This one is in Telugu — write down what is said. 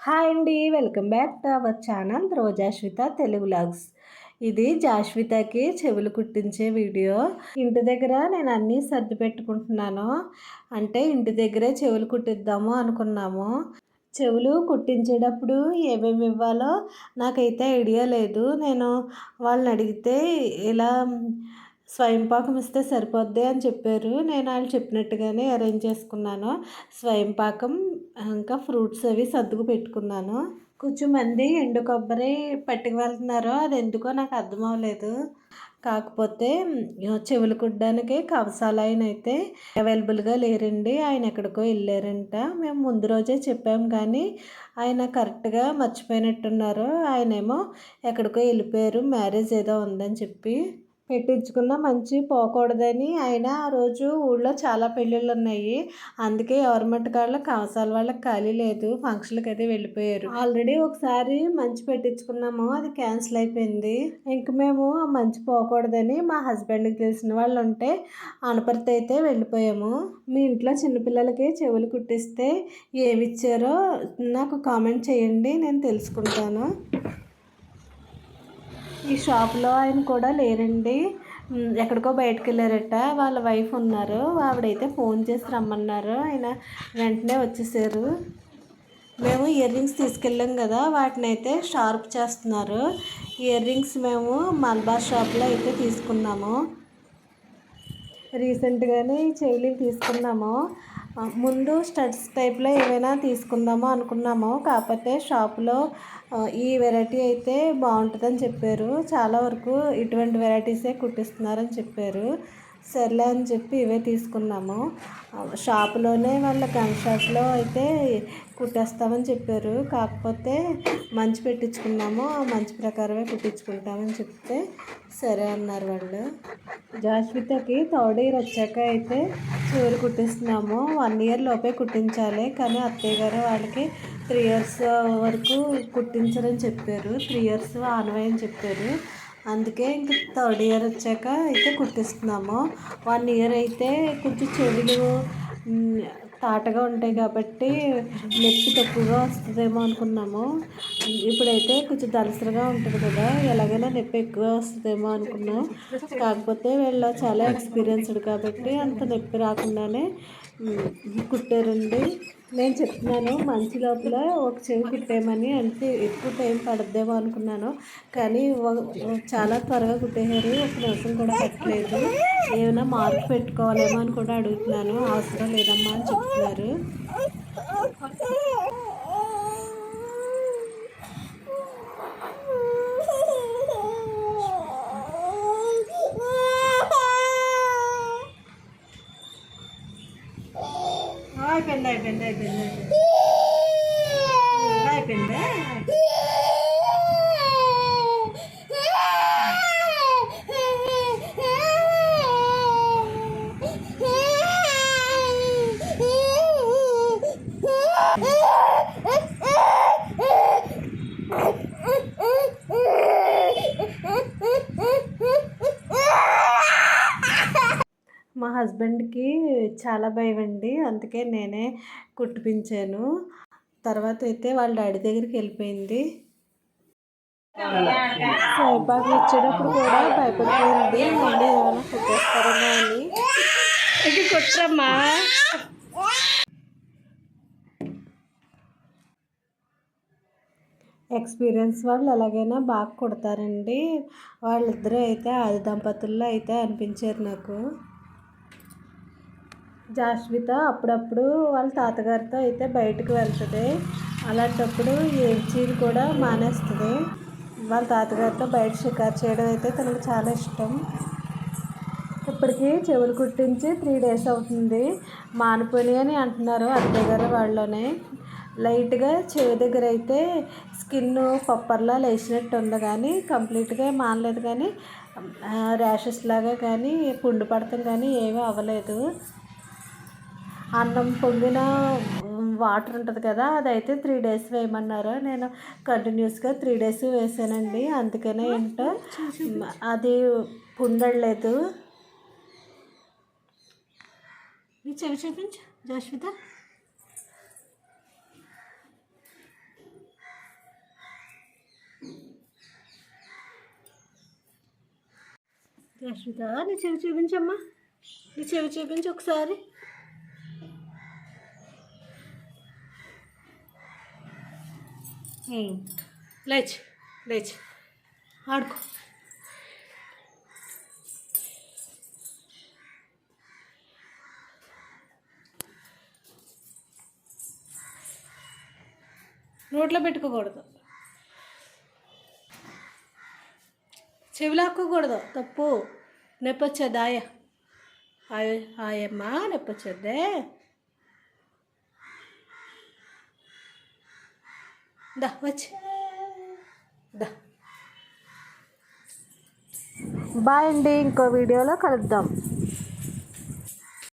హాయ్ అండి welcome back to our channel Rojashwitha Telugu vlogs. ఇది జాశ్వితకి చెవులు కుట్టించే వీడియో. ఇంటి దగ్గర నేను అన్నీ సర్ది పెట్టుకుంటున్నాను. అంటే ఇంటి దగ్గరే చెవులు కుట్టిద్దాము అనుకున్నాము. చెవులు కుట్టించేటప్పుడు ఏమేమి ఇవ్వాలో నాకైతే ఐడియా లేదు. నేను వాళ్ళని అడిగితే ఇలా స్వయం పాకం ఇస్తే సరిపోద్ది అని చెప్పారు. నేను వాళ్ళు చెప్పినట్టుగానే అరేంజ్ చేసుకున్నాను. స్వయం పాకం ఇంకా ఫ్రూట్స్ అవి సర్దుకు పెట్టుకున్నాను. కొంచెం మంది ఎండు కొబ్బరి పట్టుకు వెళ్తున్నారు అది ఎందుకో నాకు అర్థం అవ్వలేదు. కాకపోతే చెవులు కుట్టడానికి కవసాలు ఆయన అయితే అవైలబుల్గా లేరండి. ఆయన ఎక్కడికో వెళ్ళారంట. మేము ముందు రోజే చెప్పాము కానీ ఆయన కరెక్ట్గా మర్చిపోయినట్టున్నారు. ఆయనేమో ఎక్కడికో వెళ్ళిపోయారు. మ్యారేజ్ ఏదో ఉందని చెప్పి. పెట్టించుకున్న మంచి పోకూడదని. ఆయన ఆ రోజు ఊళ్ళో చాలా పెళ్ళిళ్ళు ఉన్నాయి. అందుకే ఎవరి మట్టుకాళ్ళ కవసాల వాళ్ళకి ఖాళీ లేదు. ఫంక్షన్కి అయితే వెళ్ళిపోయారు. ఆల్రెడీ ఒకసారి మంచి పెట్టించుకున్నాము. అది క్యాన్సిల్ అయిపోయింది. ఇంక మేము మంచి పోకూడదని మా హస్బెండ్కి తెలిసిన వాళ్ళు ఉంటే అనపర్తి అయితే వెళ్ళిపోయాము. మీ ఇంట్లో చిన్నపిల్లలకి చెవులు కుట్టిస్తే ఏమి ఇచ్చారో నాకు కామెంట్ చేయండి. నేను తెలుసుకుంటాను. షాప్లో ఆయన కూడా లేరండి. ఎక్కడికో బయటకు వెళ్ళారట. వాళ్ళ వైఫ్ ఉన్నారు. ఆవిడైతే ఫోన్ చేసి రమ్మన్నారు. ఆయన వెంటనే వచ్చేసారు. మేము ఇయర్ రింగ్స్ తీసుకెళ్ళాం కదా వాటిని అయితే షార్ప్ చేస్తున్నారు. ఇయర్ రింగ్స్ మేము మల్బార్ షాప్లో అయితే తీసుకున్నాము. రీసెంట్గానే చెవులు తీసుకున్నాము. ముందు స్టడ్స్ టైప్లో ఏమైనా తీసుకుందామో అనుకున్నాము. కాకపోతే షాప్లో ఈ వెరైటీ అయితే బాగుంటుందని చెప్పారు. చాలా వరకు ఇటువంటి వెరైటీసే కుట్టిస్తున్నారని చెప్పారు. సర్లే అని చెప్పి ఇవే తీసుకున్నాము. షాపులోనే వాళ్ళ గన్ షాప్లో అయితే కుట్టేస్తామని చెప్పారు. కాకపోతే మంచి పెట్టించుకున్నాము. ఆ మంచి ప్రకారమే కుట్టించుకుంటామని చెప్తే సరే అన్నారు వాళ్ళు. జాస్మితకి థర్డ్ ఇయర్ వచ్చాక అయితే చివరి కుట్టిస్తున్నాము. వన్ ఇయర్ లోపే కుట్టించాలి. కానీ అత్తయ్య గారు వాళ్ళకి త్రీ ఇయర్స్ వరకు కుట్టించరని చెప్పారు. త్రీ ఇయర్స్ ఆనవాయని అని చెప్పారు. అందుకే ఇంక థర్డ్ ఇయర్ వచ్చాక అయితే కుట్టిస్తున్నాము. వన్ ఇయర్ అయితే కొంచెం చెవులు తాటగా ఉంటాయి కాబట్టి నొప్పి తక్కువగా వస్తుందేమో అనుకున్నాము. ఇప్పుడైతే కొంచెం దలసరిగా ఉంటుంది కదా ఎలాగైనా నొప్పి ఎక్కువ వస్తుందేమో అనుకున్నాం. కాకపోతే వీళ్ళు చాలా ఎక్స్పీరియన్స్డ్ కాబట్టి అంత నొప్పి రాకుండానే కుట్టారండి. నేను చెప్తున్నాను మంచి లోపల ఒక చెవి కుట్టేయమని అంటే ఎక్కువ టైం పడద్దేమో అనుకున్నాను. కానీ చాలా త్వరగా కుట్టేశారు. ఒక నిమిషం కూడా పెట్టలేదు. ఏమైనా మార్పు పెట్టుకోవాలేమో అని కూడా అడుగుతున్నాను. అవసరం లేదమ్మా అని చెప్తున్నారు. అయిపోయింది అయిపోయింది అయిపోయింది అయిపోయింది మా హస్బెండ్కి చాలా భయం అండి అందుకే నేనే కుట్టిపించాను తర్వాత అయితే వాళ్ళ డాడీ దగ్గరికి వెళ్ళిపోయింది. సాయిబాబు వచ్చేటప్పుడు కూడా భయపడిపోయింది. మళ్ళీ ఏమైనా కుట్టేస్తారేమో అని. ఇది కుట్రమ్మా ఎక్స్పీరియన్స్ వాళ్ళు ఎలాగైనా బాగా కుడతారండి. వాళ్ళిద్దరూ అయితే ఆది దంపతుల్లో అయితే అనిపించారు నాకు. జాస్విత అప్పుడప్పుడు వాళ్ళ తాతగారితో అయితే బయటకు వెళ్తుంది. అలాంటప్పుడు ఏడ్చీలు కూడా మానేస్తుంది. వాళ్ళ తాతగారితో బయట షికారు చేయడం అయితే తనకు చాలా ఇష్టం. ఇప్పటికీ చెవులు కుట్టించి త్రీ డేస్ అవుతుంది. మానిపోయి అని అంటున్నారు అత్తయ్య గారు వాళ్ళలోనే. లైట్గా చెవి దగ్గర అయితే స్కిన్ పప్పర్లా లేచినట్టు ఉంది కానీ కంప్లీట్గా మానలేదు కానీ ర్యాషెస్ లాగా కానీ పుండు పడతాం కానీ ఏమీ అవ్వలేదు. అన్నం పొంగిన వాటర్ ఉంటుంది కదా అదైతే త్రీ డేస్ వేయమన్నారు. నేను కంటిన్యూస్గా త్రీ డేస్ వేసానండి. అందుకనే ఏంటో అది పుండలేదు చెవి చూపించు జాష్విత జాష్విత నీ చెవి చూపించమ్మా. నీ చెవి చూపించు ఒకసారి. లేచి లేచి. ఆడుకో. నోట్లో పెట్టుకోకూడదు. చెవిలాక్కకూడదు. తప్పు. నొప్పి వచ్చేది ఆయ ఆయ ఆయమ్మ దా వచ్చి. దా. బాయ్ అండి ఇంకో వీడియోలో కలుద్దాం.